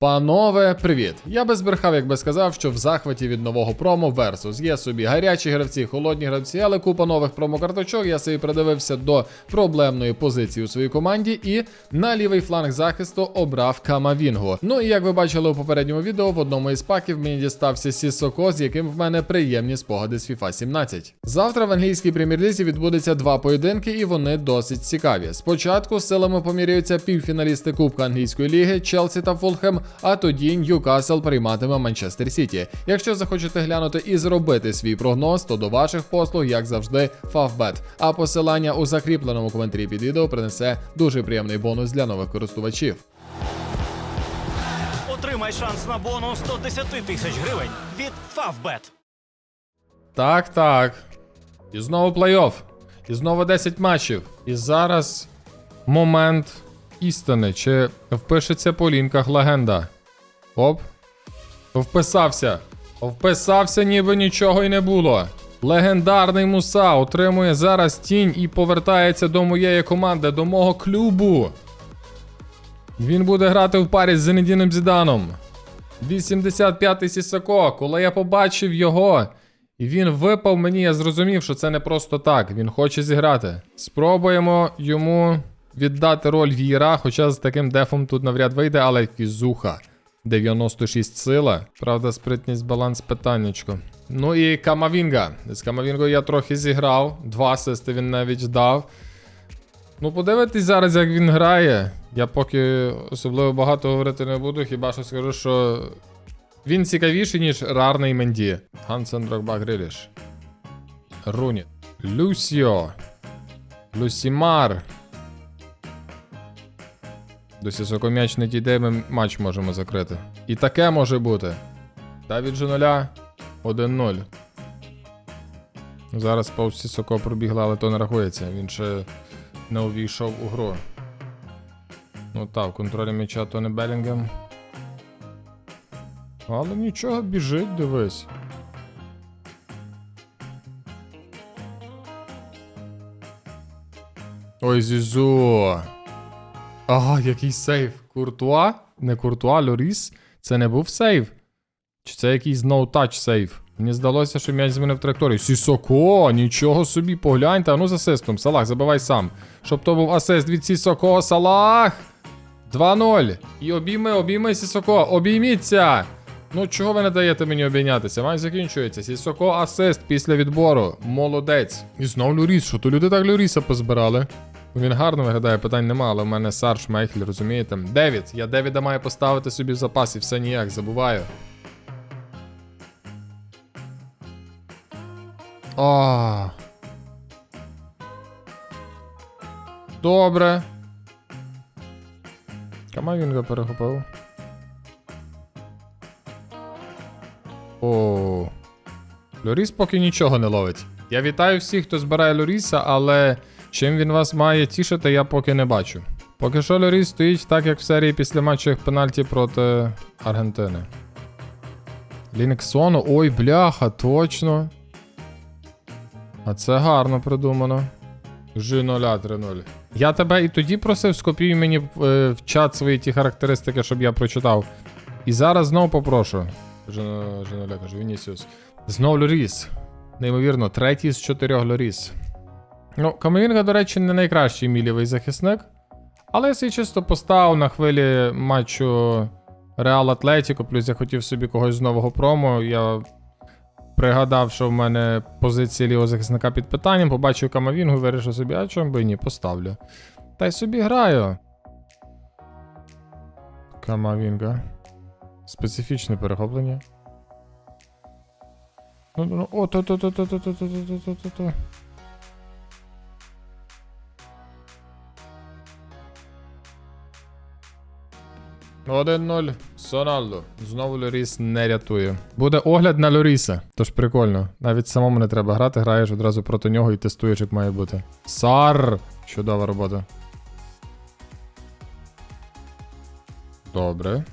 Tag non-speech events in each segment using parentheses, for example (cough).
Панове, привіт! Я би збрехав, якби сказав, що в захваті від нового промо Versus є собі гарячі гравці, холодні гравці, але купа нових промокарточок. Я собі придивився до проблемної позиції у своїй команді і на лівий фланг захисту обрав Камавінго. Ну і як ви бачили у попередньому відео, в одному із паків мені дістався Сісоко, з яким в мене приємні спогади з FIFA 17. Завтра в англійській прем'єр-лізі відбудеться два поєдинки, і вони досить цікаві. Спочатку силами поміряються півфіналісти Кубка англійської ліги Челсі та Фулхем, а тоді Ньюкасл прийматиме Манчестер Сіті. Якщо захочете глянути і зробити свій прогноз, то до ваших послуг, як завжди, Фавбет. А посилання у закріпленому коментарі під відео принесе дуже приємний бонус для нових користувачів. Отримай шанс на бонус 110 тисяч гривень від Favbet. Так, так. І знову плей-офф. І знову 10 матчів. І зараз момент істини. Чи впишеться по лінках легенда? Оп. Вписався. Вписався, ніби нічого й не було. Легендарний Муса отримує зараз тінь і повертається до моєї команди, до мого клубу. Він буде грати в парі з Зенедіном Зіданом. 85-й Сісако, коли я побачив його, і він випав мені, я зрозумів, що це не просто так. Він хоче зіграти. Спробуємо йому віддати роль віра, хоча з таким дефом тут навряд вийде, але фізуха. 96 сила. Правда, спритність, баланс питаннячко. Ну і Камавінга. З Камавінгою я трохи зіграв. Два асисти він навіть дав. Ну, подивитись зараз, як він грає. Я поки особливо багато говорити не буду, хіба що скажу, що він цікавіший, ніж рарний Менді. Гансен Дрогба Гриліш. Руні. Люсіо. Люсімар. До сісоком'яч не дійде, ми матч можемо закрити. І таке може бути. Давід же нуля. 1-0. Зараз повз Сісоко пробігла, але то не рахується. Він ще не увійшов у гру. Ну так, в контролі м'яча то не Белінгем. Але нічого, біжить, дивись. Ой, Зізу. Ага, який сейв. Куртуа? Не Куртуа, Лоріс. Це не був сейв. Чи це якийсь no-touch сейв? Мені здалося, що м'яч змінив траєкторію. Сісоко, нічого собі, погляньте. А ну з асистом. Салах, забивай сам. Щоб то був асист від Сісоко. Салах! 2-0. І обійми, обійми Сісоко. Обійміться! Ну, чого ви не даєте мені обійнятися? Матч закінчується. Сісоко асист після відбору. Молодець. І знов Люріс. Що то люди так Люріса позбирали? Він гарно виглядає, питань нема, але в мене Сарш Мейхель, розумієте? Девід. Я Девіда маю поставити собі в запас і все ніяк, забуваю. А. Добре. Камавінга перехопив. О. Лоріс поки нічого не ловить. Я вітаю всіх, хто збирає Лоріса, але чим він вас має тішити, я поки не бачу. Поки що Лоріс стоїть так, як в серії після матчів пенальті проти Аргентини. Лінксону, ой, бляха, точно. А це гарно придумано. Ж 0 3-0. Я тебе і тоді просив, скопіюй мені е, в чат свої ті характеристики, щоб я прочитав. І зараз знову попрошу. Женоля каже, Вінісіус. Знов Лоріс. Неймовірно, третій з чотирьох Лоріс. Ну, Камовінга, до речі, не найкращий мій лівий захисник. Але я свій чисто поставив на хвилі матчу Реал Атлетіко, плюс я хотів собі когось з нового промо. Я пригадав, що в мене позиція лівого захисника під питанням, побачив Камавінгу, вирішив собі, а чому би ні, поставлю. Та й собі граю. Камавінга. Специфічне перехоплення. Ну, ну, ну, о, то, 0 Соналдо. Знову Лоріс не рятує. Буде огляд на Лоріса. Тож прикольно. Навіть самому не треба грати, граєш одразу проти нього і тестуєш, як має бути. Сар! Чудова робота. Добре.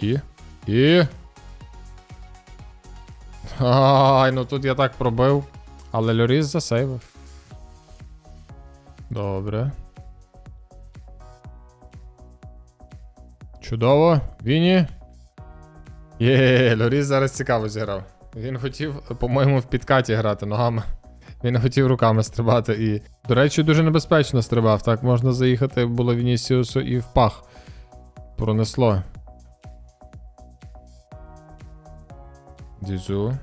І. І. Ай, ну тут я так пробив. Але Лоріс засейвив. Добре. Чудово. Віні. Є, Лоріс зараз цікаво зіграв. Він хотів, по-моєму, в підкаті грати ногами. Він хотів руками стрибати і. До речі, дуже небезпечно стрибав. Так можна заїхати було Вінісіусу і в пах. Пронесло. Дізу.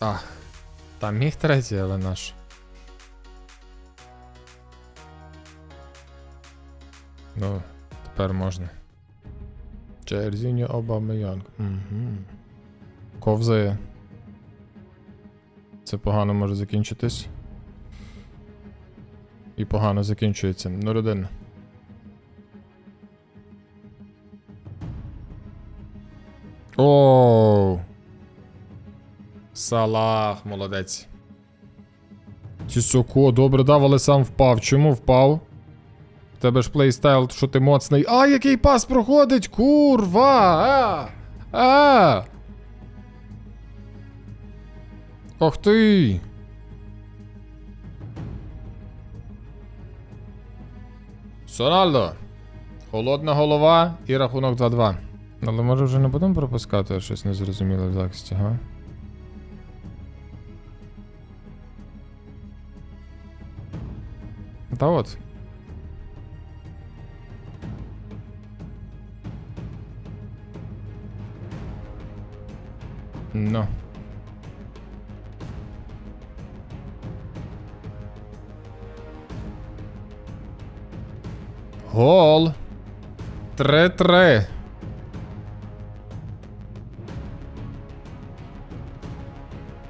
Ах. Там міг третій, але наш. Ну, тепер можна. Джерзіньо Обамейонг. Угу. Ковзає. Це погано може закінчитись. І погано закінчується. 0-1. Оу. Салах, молодець. Тісоко, добре дав, але сам впав. Чому впав? Тебе ж плейстайл, що ти моцний. А, який пас проходить! Курва! А! А! Ох ти! Сональдо. Холодна голова і рахунок 2-2. Але може вже не будемо пропускати щось незрозуміле в захисті, га? Та от. Ну. Гол. 3-3.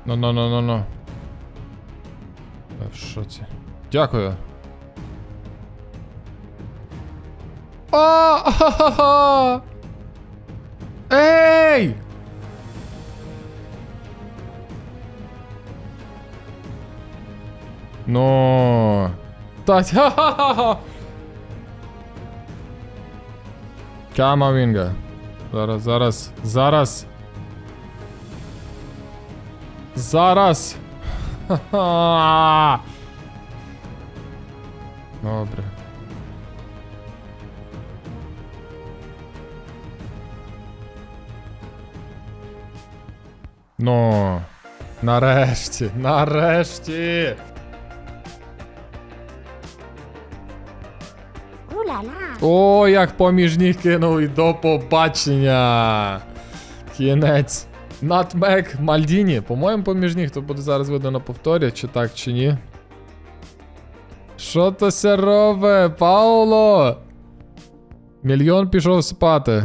Ну, ну, ну, ну, ну. В шоці. Дякую. Ахахаха! Ей! Ну. Та ха-ха-ха! (laughs) Камавінга. Зараз, зараз, зараз. Зараз. Ха-ха! Добре. Ну. Нарешті, нарешті. О, як поміж ніг кинув і до побачення. Кінець. Натмек Мальдіні. По-моєму, поміж ніг, то буде зараз видно на повторі, чи так, чи ні. Що то ся робить, Пауло? Мільйон пішов спати.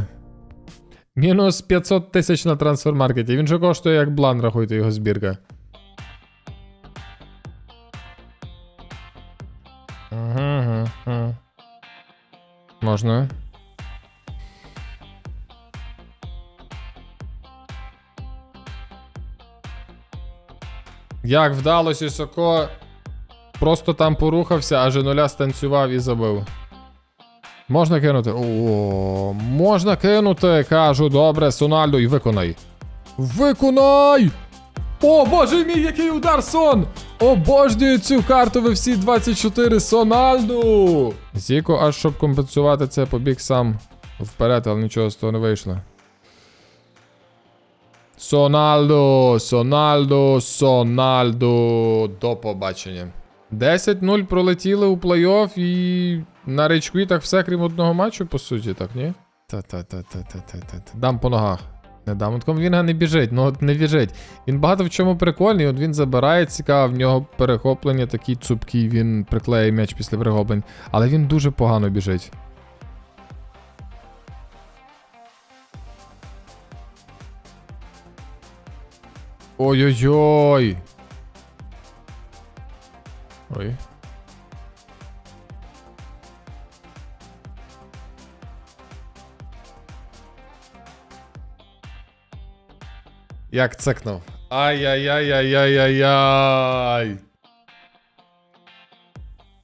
Мінус 500 тисяч на трансфермаркеті. Він же коштує як блан, рахуйте його збірка. Можна. Як вдалося Соко просто там порухався, аж нуля станцював і забив. Можна кинути? О, можна кинути, кажу, добре, Сональдо, і виконай. Виконай! О, боже мій, який удар сон! Обожнюю цю карту ви всі 24 Сональду! Зіко, аж щоб компенсувати це, побіг сам вперед, але нічого з того не вийшло. Сональдо, Сональдо, Сональдо. До побачення. 10-0 пролетіли у плей-офф і на рейчквітах все, крім одного матчу, по суті, так, ні? Та-та-та-та-та-та-та. Дам по ногах. Не дам. От Комвінга не біжить, ну от не біжить. Він багато в чому прикольний, от він забирає, цікаво, в нього перехоплення такі цупкі, він приклеїть м'яч після перехоплень. Але він дуже погано біжить. Ой-ой-ой. Ой. Як цекнув. Ай-яй-яй-яй-яй-яй.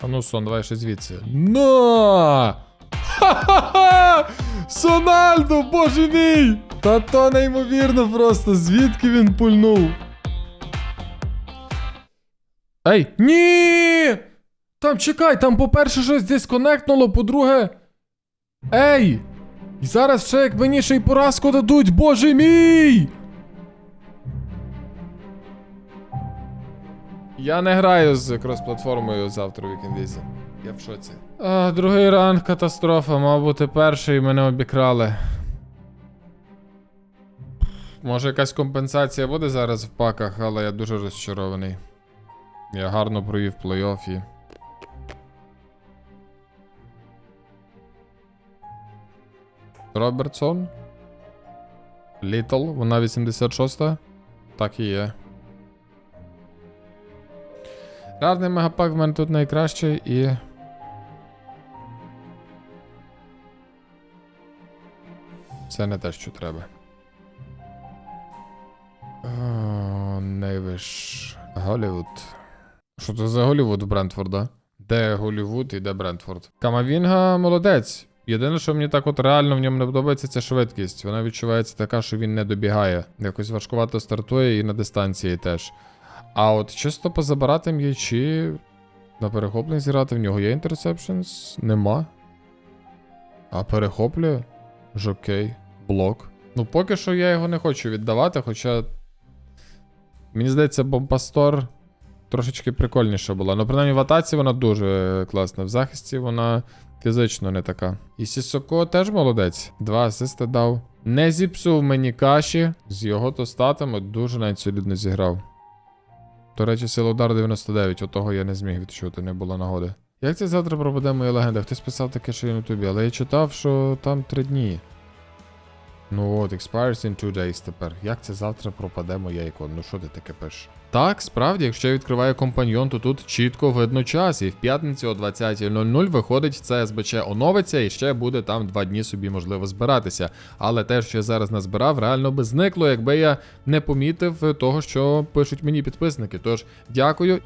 А ну, сон, давай ще звідси. На! Ха-ха-ха! Сональдо, боже мій! Та то неймовірно просто, звідки він пульнув? Ей, ні! Там чекай, там, по-перше, щось дисконектнуло, по-друге. Ей! І зараз ще як мені ще й поразку дадуть, боже мій! Я не граю з крос-платформою завтра в вікендізі. Я в шоці. А, другий ранг катастрофа, мав бути перший, мене обікрали. Може якась компенсація буде зараз в паках, але я дуже розчарований. Я гарно провів плей-офф і. Робертсон. Літл, вона 86-та. Так і є. Рарний мегапак в мене тут найкращий і. Це не те, що треба. О, Нейвиш. Голівуд. Що це за Голівуд Брентфорда? Де Голівуд і де Брентфорд? Камавінга молодець. Єдине, що мені так от реально в ньому не подобається, це швидкість. Вона відчувається така, що він не добігає. Якось важкувато стартує і на дистанції теж. А от чисто позабирати м'ячі на перехопленні зіграти в нього є інтерсепшенс? Нема. А перехоплює? Ж окей. Блок. Ну, поки що я його не хочу віддавати, хоча. Мені здається, Бомпастор трошечки прикольніша була. Ну, принаймні в атаці вона дуже класна. В захисті вона фізично не така. І Сісоко теж молодець. Два асисти дав. Не зіпсув мені каші. З його то статами дуже навіть солідно зіграв. До речі, силодар удар 99, отого я не зміг відчути, не було нагоди. Як це завтра пропаде моя легенда? Хтось писав таке, що я на ютубі, але я читав, що там три дні. Ну от, expires in two days тепер. Як це завтра пропаде моя ікона? Ну що ти таке пишеш? Так, справді, якщо я відкриваю компаньйон, то тут чітко видно час, і в п'ятницю о 20.00 виходить це СБЧ оновиться, і ще буде там два дні собі можливо збиратися. Але те, що я зараз назбирав, реально би зникло, якби я не помітив того, що пишуть мені підписники. Тож дякую.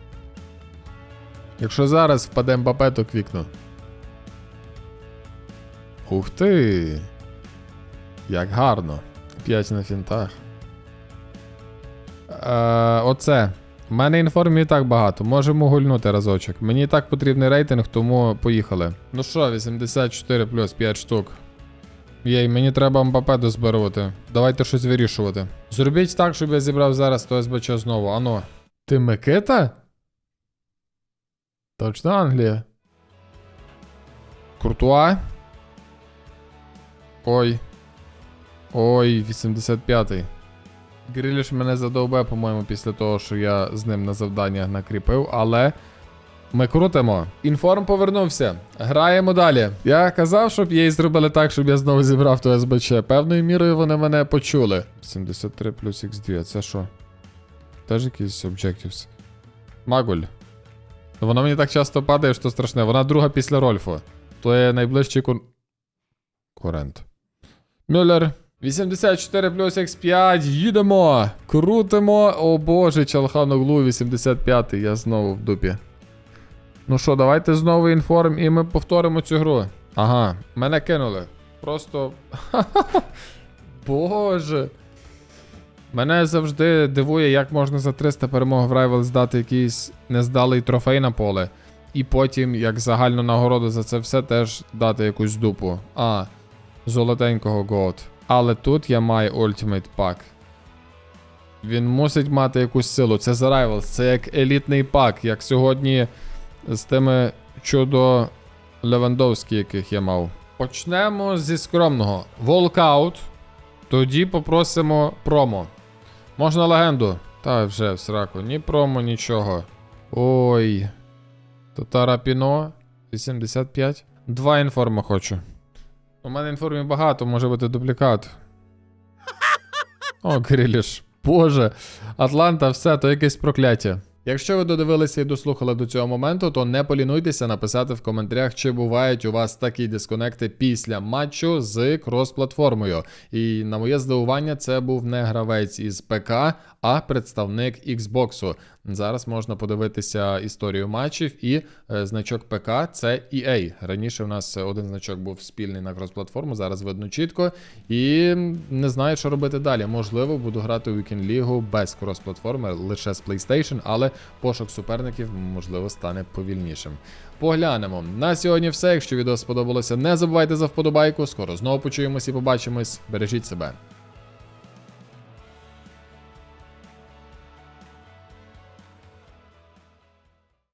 Якщо зараз впаде Мбапе, то квікну. Ух ти! Як гарно. 5 на фінтах. Е, оце. У мене інформів і так багато. Можемо гульнути разочок. Мені і так потрібний рейтинг, тому поїхали. Ну що, 84 плюс 5 штук. Єй, мені треба Мбапе дозбирувати. Давайте щось вирішувати. Зробіть так, щоб я зібрав зараз то СБЧ знову. Ано. Ти Микита? Точно Англія. Куртуа. Ой. Ой, 85-й. Гріліш мене задовбе, по-моєму, після того, що я з ним на завдання накріпив, але ми крутимо. Інформ повернувся. Граємо далі. Я казав, щоб їй зробили так, щоб я знову зібрав ту СБЧ. Певною мірою вони мене почули. 73 плюс X2, це що? Теж якісь Objectives. Магуль. Воно мені так часто падає, що страшне. Вона друга після Рольфу. То є найближчий кон... Курент. Мюллер. 84 плюс X5. Їдемо. Крутимо. О боже, Чалханоглу 85. Я знову в дупі. Ну що, давайте знову інформ і ми повторимо цю гру. Ага, мене кинули. Просто. (laughs) Боже. Мене завжди дивує, як можна за 300 перемог в Rivals здати якийсь нездалий трофей на поле. І потім, як загальну нагороду за це все, теж дати якусь дупу. А, золотенького год. Але тут я маю Ultimate Pack. Він мусить мати якусь силу. Це за Rivals, це як елітний пак, як сьогодні з тими чудо Левандовські, яких я мав. Почнемо зі скромного. Волкаут. Тоді попросимо промо. Можна легенду? Та вже в сраку. Ні промо, нічого. Ой. Татара Піно. 85. Два інформа хочу. У мене інформів багато, може бути дублікат. О, Гріліш. Боже. Атланта, все, то якесь прокляття. Якщо ви додивилися і дослухали до цього моменту, то не полінуйтеся написати в коментарях, чи бувають у вас такі дисконекти після матчу з крос-платформою. І на моє здивування, це був не гравець із ПК, а представник Xbox. Зараз можна подивитися історію матчів і е, значок ПК це EA. Раніше в нас один значок був спільний на крос-платформу, зараз видно чітко. І не знаю, що робити далі. Можливо, буду грати у Weekend League без крос-платформи, лише з PlayStation, але пошук суперників можливо стане повільнішим. Поглянемо. На сьогодні все. Якщо відео сподобалося, не забувайте за вподобайку. Скоро знову почуємось і побачимось. Бережіть себе.